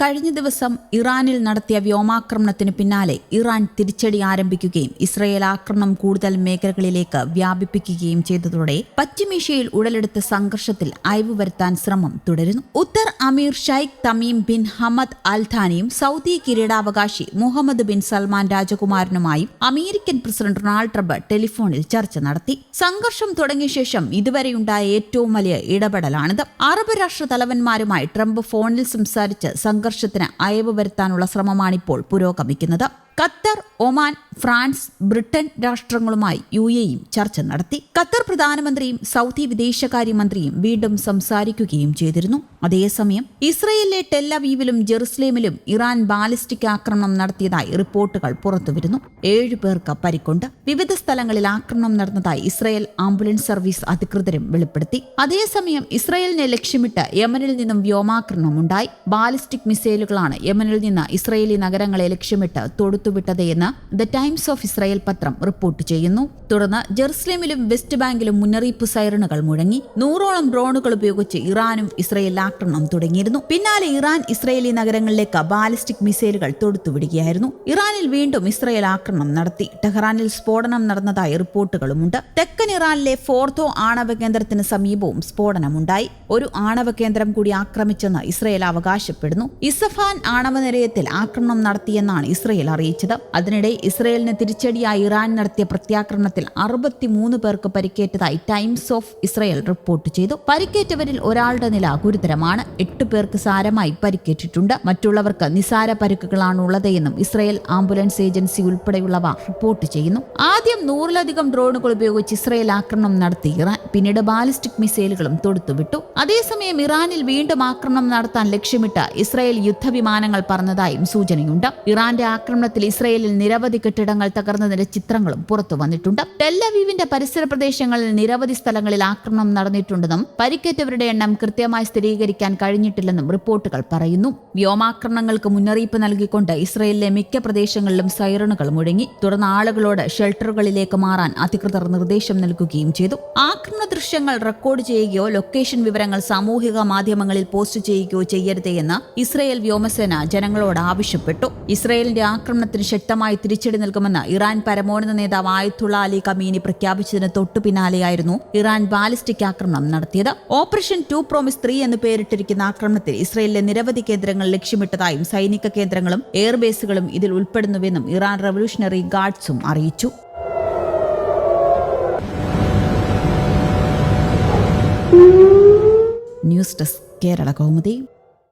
കഴിഞ്ഞ ദിവസം ഇറാനിൽ നടത്തിയ വ്യോമാക്രമണത്തിന് പിന്നാലെ ഇറാൻ തിരിച്ചടി ആരംഭിക്കുകയും ഇസ്രയേൽ ആക്രമണം കൂടുതൽ മേഖലകളിലേക്ക് വ്യാപിപ്പിക്കുകയും ചെയ്തതോടെ പശ്ചിമേഷ്യയിൽ ഉടലെടുത്ത സംഘർഷത്തിൽ അയവ് വരുത്താൻ ശ്രമം തുടരുന്നു. ഉത്തർ അമീർ Sheikh Tamim bin Hamad al ഥാനിയും Saudi കിരീടാവകാശി മുഹമ്മദ് ബിൻ സൽമാൻ രാജകുമാരനുമായും അമേരിക്കൻ പ്രസിഡന്റ് ഡൊണാൾഡ് ട്രംപ് ടെലിഫോണിൽ ചർച്ച നടത്തി. സംഘർഷം തുടങ്ങിയ ശേഷം ഇതുവരെയുണ്ടായ ഏറ്റവും വലിയ ഇടപെടലാണിത്. അറബ് രാഷ്ട്ര തലവന്മാരുമായി ട്രംപ് ഫോണിൽ സംസാരിച്ച് സംഘർഷത്തിന് അയവ് വരുത്താനുള്ള ശ്രമമാണിപ്പോൾ പുരോഗമിക്കുന്നത്. ഖത്തർ ഒമാൻ ഫ്രാൻസ് ബ്രിട്ടൻ രാഷ്ട്രങ്ങളുമായി യു എയും ചർച്ച നടത്തി. ഖത്തർ പ്രധാനമന്ത്രിയും സൗദി വിദേശകാര്യമന്ത്രിയും വീണ്ടും സംസാരിക്കുകയും ചെയ്തിരുന്നു. അതേസമയം ഇസ്രയേലിലെ ടെല്ലവീവിലും ജെറുസലേമിലും ഇറാൻ ബാലിസ്റ്റിക് ആക്രമണം നടത്തിയതായി റിപ്പോർട്ടുകൾ പുറത്തുവരുന്നു. ഏഴു പേർക്ക് പരിക്കുണ്ട്. വിവിധ സ്ഥലങ്ങളിൽ ആക്രമണം നടന്നതായി ഇസ്രയേൽ ആംബുലൻസ് സർവീസ് അധികൃതരും വെളിപ്പെടുത്തി. അതേസമയം ഇസ്രയേലിനെ ലക്ഷ്യമിട്ട് യമനിൽ നിന്നും വ്യോമാക്രമണം ഉണ്ടായി ബാലിസ്റ്റിക് മിസൈലുകളാണ് യമനിൽ നിന്ന് ഇസ്രയേലി നഗരങ്ങളെ ലക്ഷ്യമിട്ട് തൊടുത്തുവിട്ടത് എന്ന് ദ ടൈംസ് ഓഫ് ഇസ്രായേൽ പത്രം റിപ്പോർട്ട് ചെയ്യുന്നു. തുടർന്ന് ജെറുസലേമിലും വെസ്റ്റ് ബാങ്കിലും മുന്നറിയിപ്പ് സൈറണുകൾ മുഴങ്ങി. നൂറോളം ഡ്രോണുകൾ ഉപയോഗിച്ച് ഇറാനും ഇസ്രായേൽ ആക്രമണം തുടങ്ങിയിരുന്നു. പിന്നാലെ ഇറാൻ ഇസ്രായേലി നഗരങ്ങളിലേക്ക് ബാലിസ്റ്റിക് മിസൈലുകൾ തൊടുത്തുവിടുകയായിരുന്നു. ഇറാനിൽ വീണ്ടും ഇസ്രായേൽ ആക്രമണം നടത്തി. ടെഹ്റാനിൽ സ്ഫോടനം നടന്നതായി റിപ്പോർട്ടുകളുമുണ്ട്. തെക്കൻ ഇറാനിലെ ഫോർത്തോ ആണവ കേന്ദ്രത്തിന് സമീപവും സ്ഫോടനമുണ്ടായി. ഒരു ആണവ കേന്ദ്രം കൂടി ആക്രമിച്ചെന്ന് ഇസ്രായേൽ അവകാശപ്പെടുന്നു. ഇസഫാൻ ആണവ നിലയത്തിൽ ആക്രമണം നടത്തിയെന്നാണ് ഇസ്രയേൽ അറിയിച്ചത്. അതിനിടെ ഇസ്രയേലിന് തിരിച്ചടിയായി ഇറാൻ നടത്തിയ പ്രത്യാക്രമണത്തിൽ അറുപത്തിമൂന്ന് പേർക്ക് പരിക്കേറ്റതായി ടൈംസ് ഓഫ് ഇസ്രായേൽ റിപ്പോർട്ട് ചെയ്തു. പരിക്കേറ്റവരിൽ ഒരാളുടെ നില ഗുരുതരമാണ്. എട്ട് പേർക്ക് സാരമായി പരിക്കേറ്റിട്ടുണ്ട്. മറ്റുള്ളവർക്ക് നിസാര പരിക്കുകളാണ് ഇസ്രയേൽ ആംബുലൻസ് ഏജൻസി ഉൾപ്പെടെയുള്ളവ റിപ്പോർട്ട് ചെയ്യുന്നു. ആദ്യം നൂറിലധികം ഡ്രോണുകൾ ഉപയോഗിച്ച് ഇസ്രായേൽ ആക്രമണം നടത്തി ഇറാൻ. പിന്നീട് ബാലിസ്റ്റിക് മിസൈലുകളും തൊടുത്തുവിട്ടു. അതേസമയം ഇറാനിൽ വീണ്ടും ആക്രമണം നടത്താൻ ലക്ഷ്യമിട്ട് ഇസ്രായേൽ യുദ്ധവിമാനങ്ങൾ പറഞ്ഞതായും സൂചനയുണ്ട്. ഇറാന്റെ ആക്രമണത്തിൽ ഇസ്രായേലിൽ നിരവധി കെട്ടിടങ്ങൾ തകർന്നതിന്റെ ചിത്രങ്ങളും പുറത്തു വന്നിട്ടുണ്ട്. ടെല്ലവീവിന്റെ പരിസര പ്രദേശങ്ങളിൽ നിരവധി സ്ഥലങ്ങളിൽ ആക്രമണം നടന്നിട്ടുണ്ടെന്നും പരിക്കേറ്റവരുടെ എണ്ണം കൃത്യമായി സ്ഥിരീകരിക്കാൻ കഴിഞ്ഞിട്ടില്ലെന്നും റിപ്പോർട്ടുകൾ പറയുന്നു. വ്യോമാക്രമണങ്ങൾക്ക് മുന്നറിയിപ്പ് നൽകിക്കൊണ്ട് ഇസ്രയേലിലെ മിക്ക പ്രദേശങ്ങളിലും സൈറണുകൾ മുഴങ്ങി തുടർന്ന് ആളുകളോട് ഷെൽട്ടറുകളിലേക്ക് മാറാൻ അധികൃതർ നിർദ്ദേശം നൽകുകയും ചെയ്തു. ആക്രമണ ദൃശ്യങ്ങൾ റെക്കോർഡ് ചെയ്യുകയോ ലൊക്കേഷൻ വിവരങ്ങൾ സാമൂഹിക മാധ്യമങ്ങളിൽ പോസ്റ്റ് ചെയ്യുകയോ ചെയ്യരുതേ എന്ന് ഇസ്രയേൽ വ്യോമസേന ജനങ്ങളോട് ആവശ്യപ്പെട്ടു. ഇസ്രയേലിന്റെ ആക്രമണത്തിന് ശക്തമായി തിരിച്ചടി നൽകുമെന്ന് ഇറാൻ പരമോന്നത നേതാവ് ആയത്തുള്ള അലി കമീനി പ്രഖ്യാപിച്ചതിന് തൊട്ടു പിന്നാലെയായിരുന്നു ഇറാൻ ബാലിസ്റ്റിക് ആക്രമണം നടത്തിയത്. ഓപ്പറേഷൻ ടു പ്രോമിസ് ത്രീ എന്ന് പേരിട്ടിരിക്കുന്ന ആക്രമണത്തിൽ ഇസ്രയേലിലെ നിരവധി കേന്ദ്രങ്ങൾ ലക്ഷ്യമിട്ടതായും സൈനിക കേന്ദ്രങ്ങളും എയർബേസുകളും ഇതിൽ ഉൾപ്പെടുന്നുവെന്നും ഇറാൻ റവല്യൂഷണറി ഗാർഡ്സും അറിയിച്ചു. News desk Kerala Kaumudi.